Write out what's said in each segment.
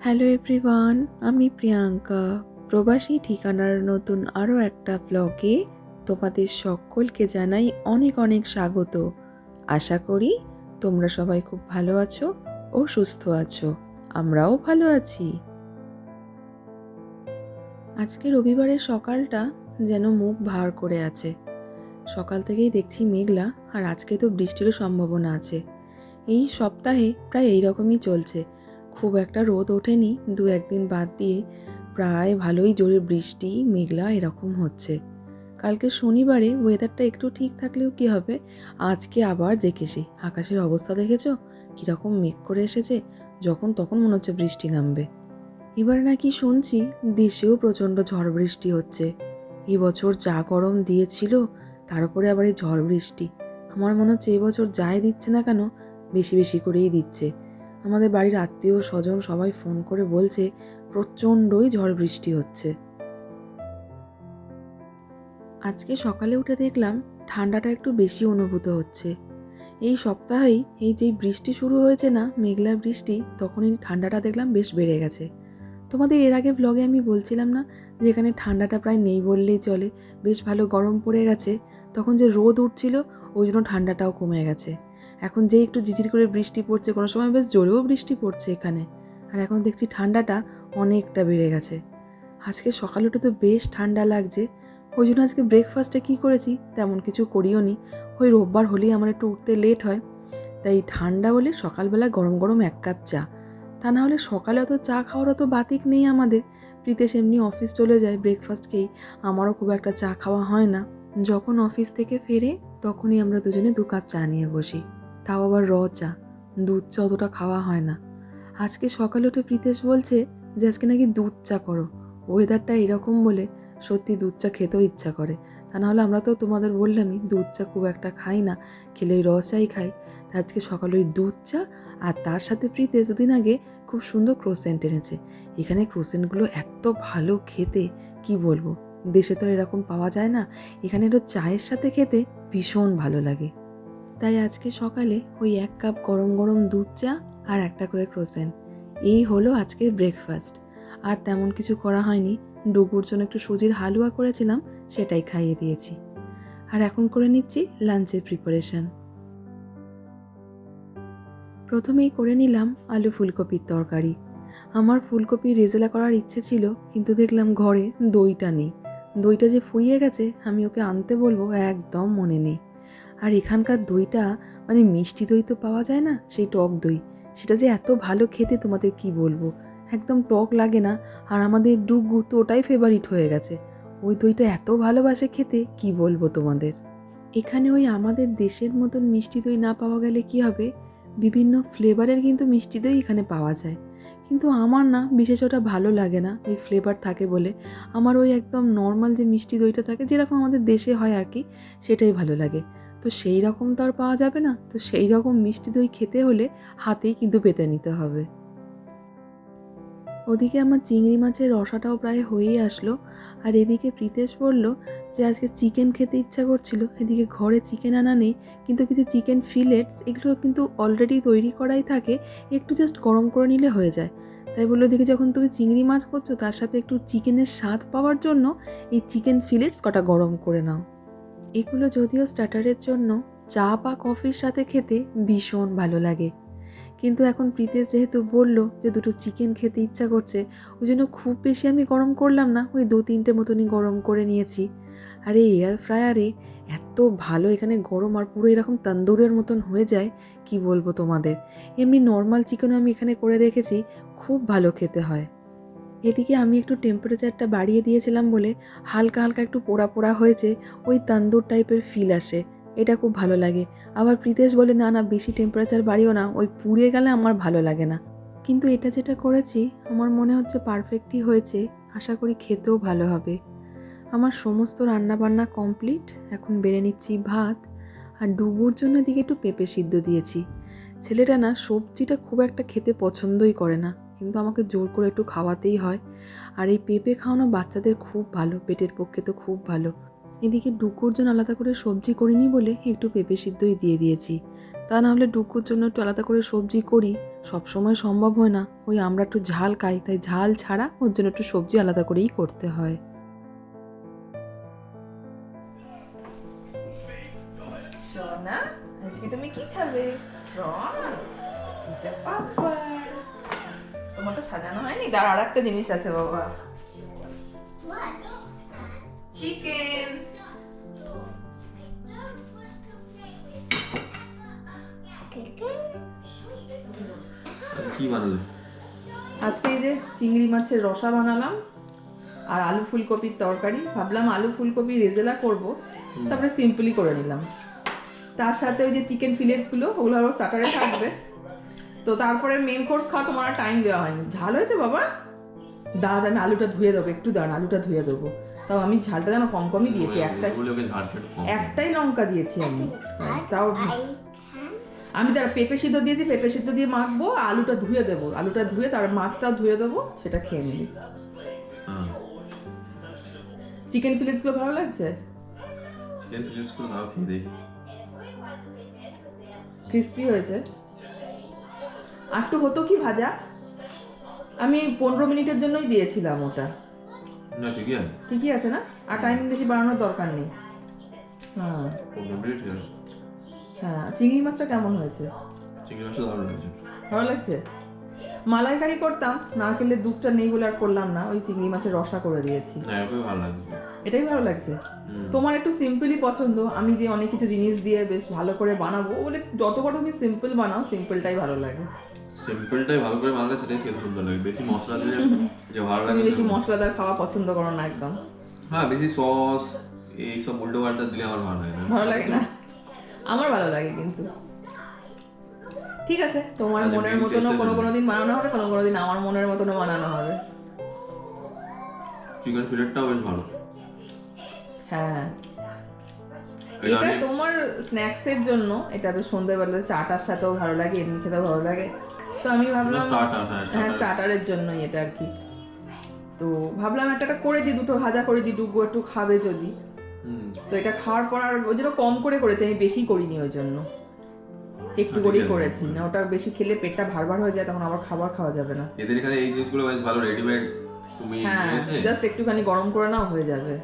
Hello everyone আমি প্রিয়াঙ্কা। প্রবাসী ঠিকানার নতুন আরও একটা ব্লগে তোমাদের সকলকে জানাই অনেক অনেক স্বাগত। আশা করি তোমরা সবাই খুব ভালো আছো ও সুস্থ আছো। আমরাও ভালো আছি। আজকে রবিবারের সকালটা যেন মুখ ভার করে আছে। সকাল থেকেই দেখছি মেঘলা আর আজকে তো বৃষ্টিরও সম্ভাবনা আছে। এই সপ্তাহে প্রায় এই রকমই চলছে। খুব একটা রোদ ওঠেনি। দু একদিন বাদ দিয়ে প্রায় ভালোই জোরে বৃষ্টি, মেঘলা এরকম হচ্ছে। কালকে শনিবারে ওয়েদারটা একটু ঠিক থাকলেও কি হবে? আজকে আবার জেকেসি। আকাশের অবস্থা দেখেছ? কীরকম মেঘ করে এসেছে। যখন তখন মনে হচ্ছে বৃষ্টি নামবে। এবার নাকি শুনছি দেশেও প্রচণ্ড ঝড় বৃষ্টি হচ্ছে। এবছর যা গরম দিয়েছিল, তার উপরে আবার এই ঝড় বৃষ্টি। আমার মনে হচ্ছে এবছর যাই দিচ্ছে না কেন, বেশি বেশি করেই দিচ্ছে। আমাদের বাড়ির আত্মীয় স্বজন সবাই ফোন করে বলছে, প্রচণ্ডই ঝড় বৃষ্টি হচ্ছে। আজকে সকালে উঠে দেখলাম ঠান্ডাটা একটু বেশি অনুভূত হচ্ছে। এই সপ্তাহেই এই যেই বৃষ্টি শুরু হয়েছে না, মেঘলার বৃষ্টি, তখনই ঠান্ডাটা দেখলাম বেশ বেড়ে গেছে। তোমাদের এর আগে ব্লগে আমি বলছিলাম না যে এখানে ঠান্ডাটা প্রায় নেই বললেই চলে, বেশ ভালো গরম পড়ে গেছে, তখন যে রোদ উঠছিল, ওই জন্য ঠান্ডাটাও কমে গেছে। এখন যেই একটু ঝিঝির করে বৃষ্টি পড়ছে, কোনো সময় বেশ জোরেও বৃষ্টি পড়ছে এখানে। আর এখন দেখছি ঠান্ডাটা অনেকটা বেড়ে গেছে। আজকে সকালে উঠে তো বেশ ঠান্ডা লাগছে। ওই জন্য আজকে ব্রেকফাস্টে কী করেছি তেমন কিছু করিও নি। ওই রোববার হলেই আমার একটু উঠতে লেট হয়। তাই ঠান্ডা হলে সকালবেলা গরম গরম এক কাপ চা। তা না হলে সকালে অত চা খাওয়ার অত বাতিক নেই আমাদের। প্রীতেশ এমনি অফিস চলে যায় ব্রেকফাস্টকেই আমারও খুব একটা চা খাওয়া হয় না। যখন অফিস থেকে ফেরে, তখনই আমরা দুজনে দু কাপ চা নিয়ে বসি। তাও আবার র চা দুধ চা অতটা খাওয়া হয় না। আজকে সকালে উঠে প্রীতেশ বলছে যে, আজকে নাকি দুধ চা করো। ওয়েদারটা এরকম বলে সত্যি দুধ চা খেতেও ইচ্ছা করে। তা নাহলে আমরা তো তোমাদের বললামই, দুধ চা খুব একটা খাই না, খেলে ওই র চাই খাই। তা আজকে সকালে ওই দুধ চা আর তার সাথে প্রীতেশ দুদিন আগে খুব সুন্দর ক্রোসেন্ট এনেছে। এখানে ক্রোসেন্টগুলো এত ভালো খেতে, কি বলব? দেশে তো এরকম পাওয়া যায় না। এখানে তো চায়ের সাথে খেতে ভীষণ ভালো লাগে। তাই আজকে সকালে ওই এক কাপ গরম গরম দুধ চা আর একটা করে ক্রোসেন। এই হলো আজকের ব্রেকফাস্ট আর তেমন কিছু করা হয়নি। ডুগুর জন্য একটু সুজির হালুয়া করেছিলাম, সেটাই খাইয়ে দিয়েছি। আর এখন করে নিচ্ছি লাঞ্চের প্রিপারেশন প্রথমেই করে নিলাম আলু ফুলকপির তরকারি। আমার ফুলকপি রেজেলা করার ইচ্ছে ছিল, কিন্তু দেখলাম ঘরে দইটা নেই। দইটা যে ফুরিয়ে গেছে, আমি ওকে আনতে বলব, একদম মনে নেই। আর এখানকার দইটা মানে মিষ্টি দই তো পাওয়া যায় না, সেই টক দই। সেটা যে এত ভালো খেতে তোমাদের কি বলব? একদম টক লাগে না, আর আমাদের ডুগু তো ওটাই ফেভারিট হয়ে গেছে। ওই দইটা এত ভালোবাসে খেতে, কি বলব তোমাদের? এখানে ওই আমাদের দেশের মতন মিষ্টি দই না পাওয়া গেলে কি হবে? বিভিন্ন ফ্লেভারের কিন্তু মিষ্টি দই এখানে পাওয়া যায়। কিন্তু আমার না, বিশেষ ওটা ভালো লাগে না, ওই ফ্লেভার থাকে বলে। আমার ওই একদম নর্মাল যে মিষ্টি দইটা থাকে, যেরকম আমাদের দেশে হয় আর কি, সেটাই ভালো লাগে। তো সেই রকম তো আর পাওয়া যাবে না, তো সেই রকম মিষ্টি দই খেতে হলে হাতেই কিন্তু পেতে নিতে হবে। ওদিকে আমার চিংড়ি মাছের রসাটাও প্রায় হয়েই আসলো, আর এদিকে প্রীতেশ বলল যে আজকে চিকেন খেতে ইচ্ছা করছিল, এদিকে ঘরে চিকেন আনা নেই, কিন্তু কিছু চিকেন ফিলেটস এগুলো কিন্তু অলরেডি তৈরি করাই থাকে, একটু জাস্ট গরম করে নিলে হয়ে যায়। তাই বলল দেখি যখন তুমি চিংড়ি মাছ করছ, তার সাথে একটু চিকেনের স্বাদ পাওয়ার জন্য এই চিকেন ফিলেটস কটা গরম করে নাও। এগুলো যদিও স্টার্টারের জন্য, চা বা কফির সাথে খেতে ভীষণ ভালো লাগে। কিন্তু এখন প্রীতেশ যেহেতু বলল যে দুটো চিকেন খেতে ইচ্ছা করছে, ওই জন্য খুব বেশি আমি গরম করলাম না, ওই দু তিনটে মতনই গরম করে নিয়েছি। আর এই এয়ার ফ্রায়ারে এত ভালো, এখানে গরম আর পুরো এরকম তন্দুরের মতন হয়ে যায়, কি বলব তোমাদের? এমনি নর্মাল চিকেনও আমি এখানে করে দেখেছি, খুব ভালো খেতে হয়। এদিকে আমি একটু টেম্পারেচারটা বাড়িয়ে দিয়েছিলাম বলে হালকা হালকা একটু পোড়া পোড়া হয়েছে, ওই তান্দুর টাইপের ফিল আসে। এটা খুব ভালো লাগে। আবার প্রীতেশ বলে, না না, বেশি টেম্পারেচার বাড়িও না, ওই পুড়িয়ে গেলে আমার ভালো লাগে না। কিন্তু এটা যেটা করেছি, আমার মনে হচ্ছে পারফেক্টই হয়েছে, আশা করি খেতেও ভালো হবে। আমার সমস্ত রান্নাবান্না কমপ্লিট এখন বেড়ে নিচ্ছি ভাত, আর ডুবুর জন্য দিকে একটু পেঁপে সিদ্ধ দিয়েছি। ছেলেটা না, সবজিটা খুব একটা খেতে পছন্দই করে না, কিন্তু আমাকে জোর করে একটু খাওয়াতেই হয়। আর এই পেঁপে খাওয়ানো বাচ্চাদের খুব ভালো, পেটের পক্ষে তো খুব ভালো। এদিকে ডুকুর জন্য আলাদা করে সবজি করিনি বলে একটু পেঁপে সিদ্ধই দিয়ে দিয়েছি। তা না হলে ডুকুর জন্য একটু আলাদা করে সবজি করি সব সময় সম্ভব হয় না। ওই আমরা একটু ঝাল খাই, তাই ঝাল ছাড়া ওর জন্য একটু সবজি আলাদা করেই করতে হয়। সাজানো হয়নি? দাঁড়া আর একটা জিনিস আছে, বাবা। চিংড়ি মাছের রসা বানালাম আর আলু ফুলকপির তরকারি। ভাবলাম আলু ফুলকপি রেজেলা করব। তারপরে সিম্পলি করে নিলাম। তার সাথে ওই যে চিকেন ফিলেটসগুলো ওগুলো আরও স্টার্টারে থাকবে। তো তারপরে মেন কোর্স খাওয়া তোমার আর টাইম দেওয়া হয়নি। ঝাল হয়েছে বাবা? দাদা আমি আলুটা ধুয়ে দেবো একটু দাঁড়ান আলুটা ধুয়ে দেবো। তাও আমি ঝালটা যেন কম কমই দিয়েছি। একটাই একটাই লঙ্কা দিয়েছি আমি। তাও আমি তার পেঁপে সিদ্ধ দিয়েছি পেঁপে সিদ্ধ দিয়ে মাখবো আলুটা ধুয়ে দেবো। আলুটা ধুয়ে তার মাছটাও ধুয়ে দেবো সেটা খেয়ে নিবি। চিকেন ফিলেটসগুলো ভালো লাগছে? চিকেন ফিলিপস করে দাও খেয়ে দেখি। ক্রিস্পি হয়েছে। আর একটু হতো কি ভাজা? আমি পনেরো মিনিটের জন্যই দিয়েছিলাম ওটা। না ঠিকই আছে। ঠিকই আছে না? আর টাইম বেশি বাড়ানোর দরকার নেই। হ্যাঁ। পনেরো মিনিট হ্যাঁ চিংড়ি মাছটা কেমন হয়েছে? চিংড়ি মাছটা দারুণ লাগছে ভালো লাগছে? মালাইকারি করতাম নারকেলের দুধটা নেই বলে আর করলাম না ওই চিংড়ি মাছের রসা করে দিয়েছি। ভালো লাগছে। এটাই ভালো লাগছে? তোমার একটু সিম্পলই পছন্দ আমি যে অনেক কিছু জিনিস দিয়ে বেশ ভালো করে বানাবো বলে যত বড় তুমি সিম্পল বানাও সিম্পলটাই ভালো লাগে। সিম্পলটাই ভালো করে বানালে সেটাই খেতে সুন্দর লাগে বেশি মশলা দিলে যে ভালো লাগে বেশি মশলাদার খাওয়া পছন্দ করো না একদম। হ্যাঁ বেশি সস এই সব উল্টো পাল্টা দিলে আমার ভালো লাগে না। ভালো লাগে না? আমার ভালো লাগে কিন্তু। ঠিক আছে তোমার মনের মতনও কোনো। কোনো দিন বানানো হবে কোনো কোনো দিন আমার মনের মতনও বানানো হবে। চিকেন ফিলেটটাও বেশ ভালো। হ্যাঁ। এটা তোমার স্ন্যাক্সের জন্য এটা বেশ সন্ধ্যেবেলা চাটার সাথেও ভালো লাগে এমনি খেতেও ভালো লাগে। তো আমি ভাবলাম স্টার্টার হ্যাঁ হ্যাঁ স্টার্টার স্টার্টারের জন্যই এটা আর কি। তো ভাবলাম একটা করে দিই দুটো ভাজা করে দিই ডুগো একটু খাবে যদি। তো এটা খাওয়ার পর আর ওই জন্য কম করে করেছি আমি বেশি করিনি ওই জন্য। একটু করেই করেছি না ওটা বেশি খেলে পেটটা ভার ভার হয়ে যায় তখন আবার খাবার খাওয়া যাবে না। এদের এখানে এই জিনিসগুলো বেশ ভালো রেডিমেড তুমি হ্যাঁ জাস্ট একটুখানি গরম করে নাও হয়ে যাবে।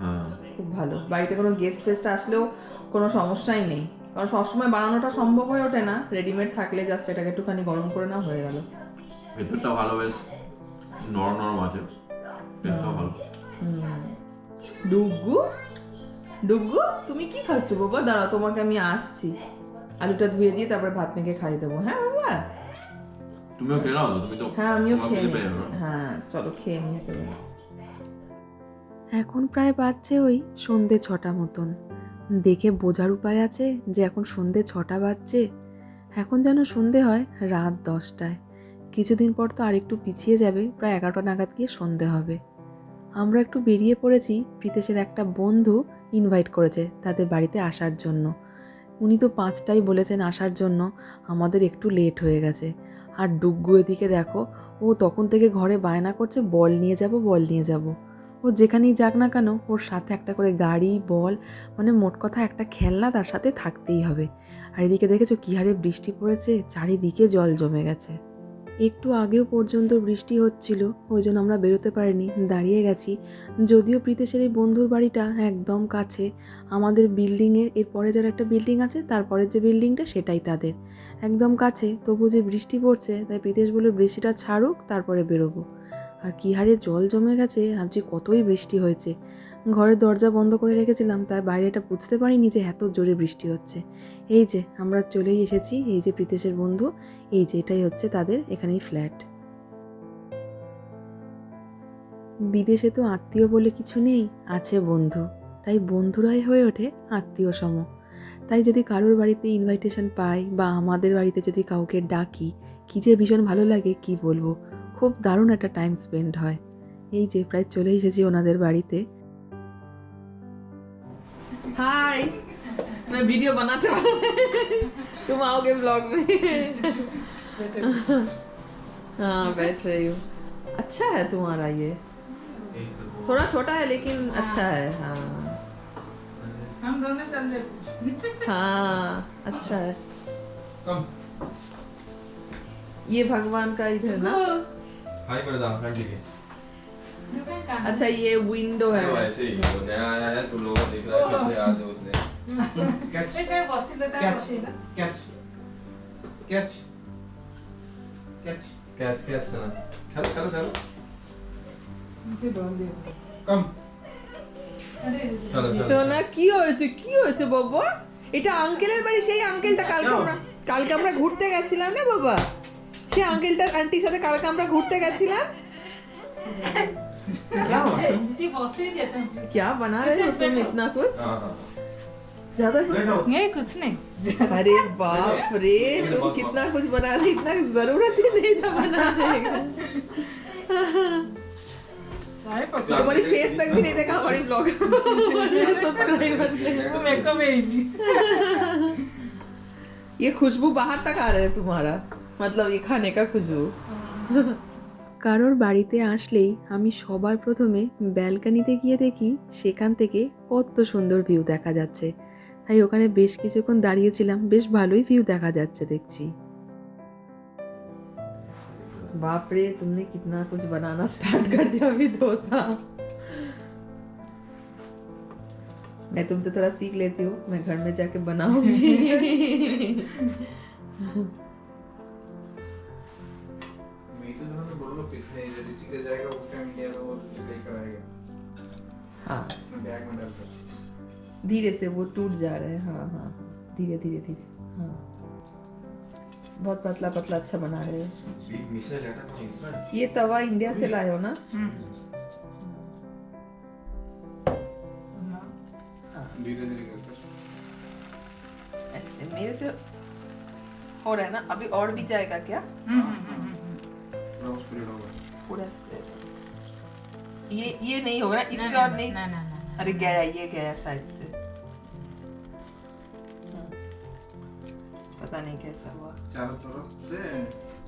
হ্যাঁ। খুব ভালো। বাড়িতে কোনো গেস্ট ফেস্ট আসলেও কোনো সমস্যাই নেই। কারণ সবসময় বানানোটা সম্ভব হয়ে ওঠে না রেডিমেড থাকলে জাস্ট এটাকে একটুখানি গরম করে নাও হয়ে গেল। ভেতরটা ভালো বেশ নরম নরম আছে। টেস্টটাও ভালো। ডুগু ডুগু তুমি কি খাচ্ছ বাবা? দাঁড়াও তোমাকে আমি আসছি। আলুটা ধুয়ে দিয়ে তারপরে ভাত মেখে খাই দেবো। হ্যাঁ বাবা? তুমিও খেয়ে নাও তুমি তো হ্যাঁ আমিও খেয়ে যাবে। হ্যাঁ চলো খেয়ে নিয়ে এখন প্রায় বাজছে ওই সন্ধে ছটা মতন। দেখে বোঝার উপায় আছে যে এখন সন্ধে ছটা বাজছে। এখন যেন সন্ধে হয় রাত দশটায়। কিছুদিন পর তো আরেকটু পিছিয়ে যাবে প্রায় এগারোটা নাগাদ গিয়ে সন্ধে হবে। আমরা একটু বেরিয়ে পড়েছি প্রীতেশের একটা বন্ধু ইনভাইট করেছে তাদের বাড়িতে আসার জন্য। উনি তো পাঁচটাই বলেছেন আসার জন্য, আমাদের একটু লেট হয়ে গেছে। আর ডুগ্গু এদিকে দেখো, ও তখন থেকে ঘরে বায়না করছে, বল নিয়ে যাব, বল নিয়ে যাব। ও যেখানেই যাক না কেন, ওর সাথে একটা করে গাড়ি, বল মানে মোট কথা একটা খেলনা তার সাথে থাকতেই হবে। আর এদিকে দেখেছ কী হারে বৃষ্টি পড়েছে, চারিদিকে জল জমে গেছে। একটু আগেও পর্যন্ত বৃষ্টি হচ্ছিল, ওই জন্য আমরা বেরোতে পারিনি, দাঁড়িয়ে গেছি। যদিও প্রীতেশের এই বন্ধুর বাড়িটা একদম কাছে, আমাদের বিল্ডিংয়ের এর পরে যার একটা বিল্ডিং আছে, তারপরের যে বিল্ডিংটা সেটাই তাদের। একদম কাছে তবু যে বৃষ্টি পড়ছে, তাই প্রীতেশ বলে বৃষ্টিটা ছাড়ুক, তারপরে বেরোবো। আর কী হারে জল জমে গেছে ভাবছি কতই বৃষ্টি হয়েছে। ঘরের দরজা বন্ধ করে রেখেছিলাম, তাই বাইরেটা বুঝতে পারিনি যে এত জোরে বৃষ্টি হচ্ছে। এই যে, আমরা চলেই এসেছি, এই যে প্রীতেশের বন্ধু, এই যে এটাই হচ্ছে তাদের এখানেই ফ্ল্যাট। বিদেশে তো আত্মীয় বলে কিছু নেই, আছে বন্ধু। তাই বন্ধুরাই হয়ে ওঠে আত্মীয় সম। তাই যদি কারোর বাড়িতে ইনভাইটেশন পাই বা আমাদের বাড়িতে যদি কাউকে ডাকি, কী যে ভীষণ ভালো লাগে, কি বলব? খুব দারুণ একটা টাইম স্পেন্ড হয়। এই যে, প্রায় চলে এসেছি ওনাদের বাড়িতে। हाय मैं वीडियो बनाते तुम आओगे ब्लॉग में? हाँ बैठ रही हूँ। अच्छा है तुम्हारा ये। थोड़ा छोटा है लेकिन अच्छा है हाँ। हम दोनों चल देते हाँ। अच्छा है। कम ये भगवान का इधर ना। फ्रेंड दिखे अच्छा ये विंडो है वो ऐसे ही वो नया आया है तुम लोगों को दिख रहा है फिर से आज उसने catch catch catch catch catch catch catch सुना खेलो खेलो खेलो कम चलो चलो সোনা কি হয়েছে কি হয়েছে বাবা এটা আঙ্কেলের বাড়ি সেই আঙ্কেলটা কালকে আমরা কালকে আমরা ঘুরতে গেছিলাম না বাবা সেই আঙ্কেলটা আন্টির সাথে কালকে আমরা ঘুরতে গেছিলাম क्या हुआ? क्या बना रहे हो तुम इतना कुछ? हाँ हाँ। ज़्यादा कुछ? नहीं कुछ नहीं। अरे बाप रे तुम कितना कुछ बना रहे इतना ज़रूरत ही नहीं था बनाने का। तुम्हारी फेस तक भी नहीं देखा हमारी ब्लॉग सब्सक्राइबर ने मेकअप है ये खुशबू बाहर तक आ रहा है तुम्हारा। मतलब ये खाने का खुशबू। কারোর বাড়িতে আসলেই আমি সবার প্রথমে ব্যালকানিতে গিয়ে দেখি সেখান থেকে কত সুন্দর ভিউ দেখা যাচ্ছে তাই ওখানে বেশ কিছুক্ষণ দাঁড়িয়েছিলাম বেশ ভালোই ভিউ দেখা যাচ্ছে দেখছি बाप रे तुमने कितना कुछ बनाना स्टार्ट कर दिया अभी डोसा मैं तुमसे थोड़ा सीख लेती हूँ मैं घर में जाके बनाऊंगी इधर जाएगा उस टाइम इंडिया में वो लेकर आएगा हाँ। मैं बैग में डालकर धीरे से वो टूट जा रहे हैं। हाँ हाँ। हाँ धीरे धीरे धीरे। हाँ। बहुत पतला पतला अच्छा बना रहे हो। बिग ये तवा इंडिया से लाए हो ना? धीरे धीरे ऐसे मेरे से हो रहा है ना? अभी और भी जाएगा क्या? पूरा स्प्रेड होगा पूरा स्प्रेड ये ये नहीं होगा ना इससे और नहीं ना ना ना अरे गया ये गया शायद से। पता नहीं कैसा हुआ चारों तरफ़ से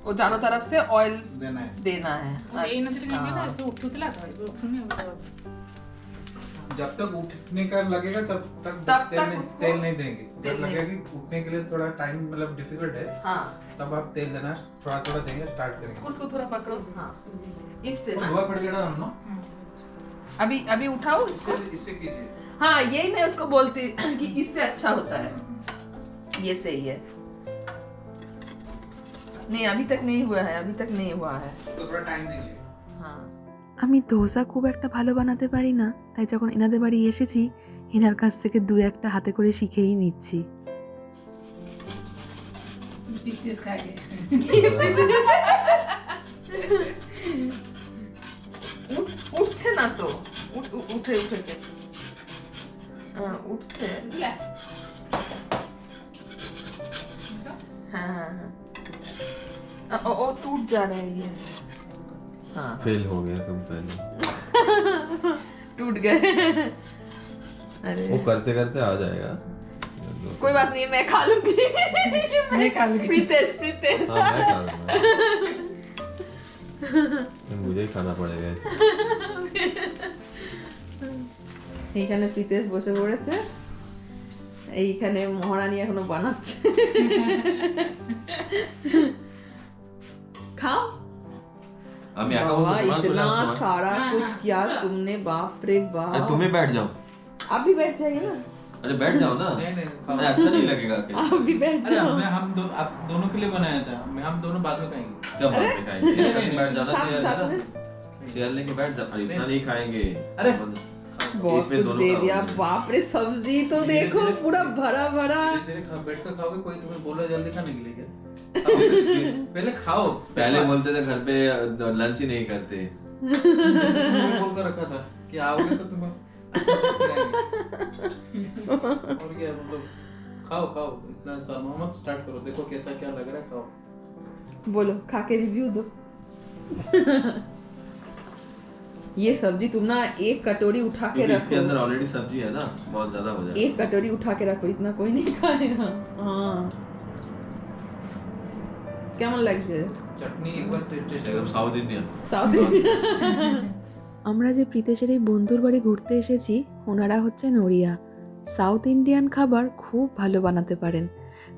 वो चारों तरफ़ से ऑयल देना है देना है जब तक उठने का लगेगा तब तक तब तेल तक नहीं उसको तेल नहीं देंगे। तेल जब लगेगा कि उठने के लिए थोड़ा टाइम मतलब डिफ़िकल्ट है हाँ। तब आप तेल देना थोड़ा थोड़ा देंगे स्टार्ट करेंगे। उसको उसको थोड़ा पकड़ो। हाँ। इससे। ना हुआ पड़ गया ना। हम अभी अभी उठाओ इसको। इससे इससे कीजिए। हाँ यही मैं उसको बोलती कि इससे अच्छा होता है। ये सही है। नहीं अभी तक नहीं हुआ है अभी तक नहीं हुआ है। तो थोड़ा टाइम दीजिए। हाँ। আমি ধোসা খুব একটা ভালো বানাতে পারি না, তাই যখন এনাদের বাড়ি এসেছি, এনার কাছ থেকে দু একটা হাতে করে শিখেই নিচ্ছি। উঠছে না তো, উঠে উঠেছে। হ্যাঁ, উঠছে। হ্যাঁ হ্যাঁ হ্যাঁ। ও টুট যা রা है ये हाँ फेल हो गया तुम पहले टूट गए अरे वो करते करते आ जाएगा कोई बात नहीं मैं खा लूंगी मैं खा लूंगी। प्रीतेश प्रीतेश हाँ मैं खा लूंगा मुझे ही खाना पड़ेगा इसे। এইখানে প্রীতেশ বসে পড়েছে এইখানে মহারানী এখনো বানাচ্ছে इतना सारा हाँ, कुछ हाँ, किया तुमने बाप रे बाप। तुम्हें बैठ जाओ। आप भी बैठ जाइए ना। अरे बैठ जाओ ना। नहीं नहीं अच्छा नहीं लगेगा आप भी बैठ जाओ। अरे हम दो, आप दोनों के लिए बनाया था। मैं हम दोनों बाद में खाएँगे। क्या बाद में खाएँगे? नहीं नहीं बैठ जाना चाहिए चेयर लेके बैठ जा अरे इतना नहीं। खाएँगे। अरे बहुत कुछ दे दिया। बाप रे सब्ज़ी तो देखो पूरा भरा भरा बैठ कर खाओगे कोई तुम्हें बोला जल्दी खाने के लिए क्या? पहले खाओ। पहले बोलते थे घर पे लंच ही नहीं करते। मैं बोल कर रखा था कि आओगे तो खिलाएँगे। और क्या मतलब खाओ खाओ इतना शर्मा मत स्टार्ट करो देखो कैसा क्या लग रहा है खाओ। बोलो खा के रिव्यू दो। ये सब्ज़ी तुम ना एक कटोरी उठा के क्योंकि इसके अंदर ऑलरेडी सब्ज़ी है ना बहुत ज़्यादा हो जाएगा। एक कटोरी उठा के रखो इतना कोई नहीं खाएगा। हाँ। কেমন লাগছে? South Indian. South Indian. আমরা যে প্রীতেশের এই বন্ধুর বাড়ি ঘুরতে এসেছি ওনারা হচ্ছে নড়িয়া। সাউথ ইন্ডিয়ান খাবার খুব ভালো বানাতে পারেন।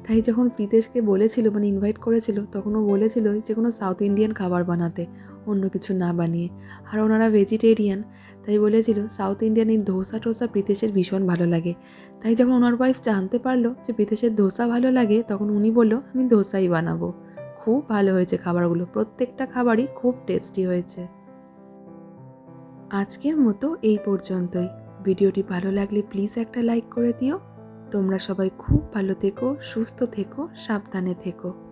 তাই যখন প্রীতেশকে বলেছিল মানে ইনভাইট করেছিল তখন ও বলেছিল যে কোনো সাউথ ইন্ডিয়ান খাবার বানাতে অন্য কিছু না বানিয়ে। আর ওনারা ভেজিটেরিয়ান তাই বলেছিল সাউথ ইন্ডিয়ান এই ধোসা টোসা প্রীতেশের ভীষণ ভালো লাগে। তাই যখন ওনার ওয়াইফ জানতে পারল যে প্রীতেশের ধোসা ভালো লাগে তখন উনি বলল আমি ধোসাই বানাবো। খুব ভালো হয়েছে খাবারগুলো। প্রত্যেকটা খাবারই খুব টেস্টি হয়েছে। আজকের মতো এই পর্যন্তই। ভিডিওটি ভালো লাগলে প্লিজ একটা লাইক করে দিও। তোমরা সবাই খুব ভালো থেকো, সুস্থ থেকো, সাবধানে থেকো।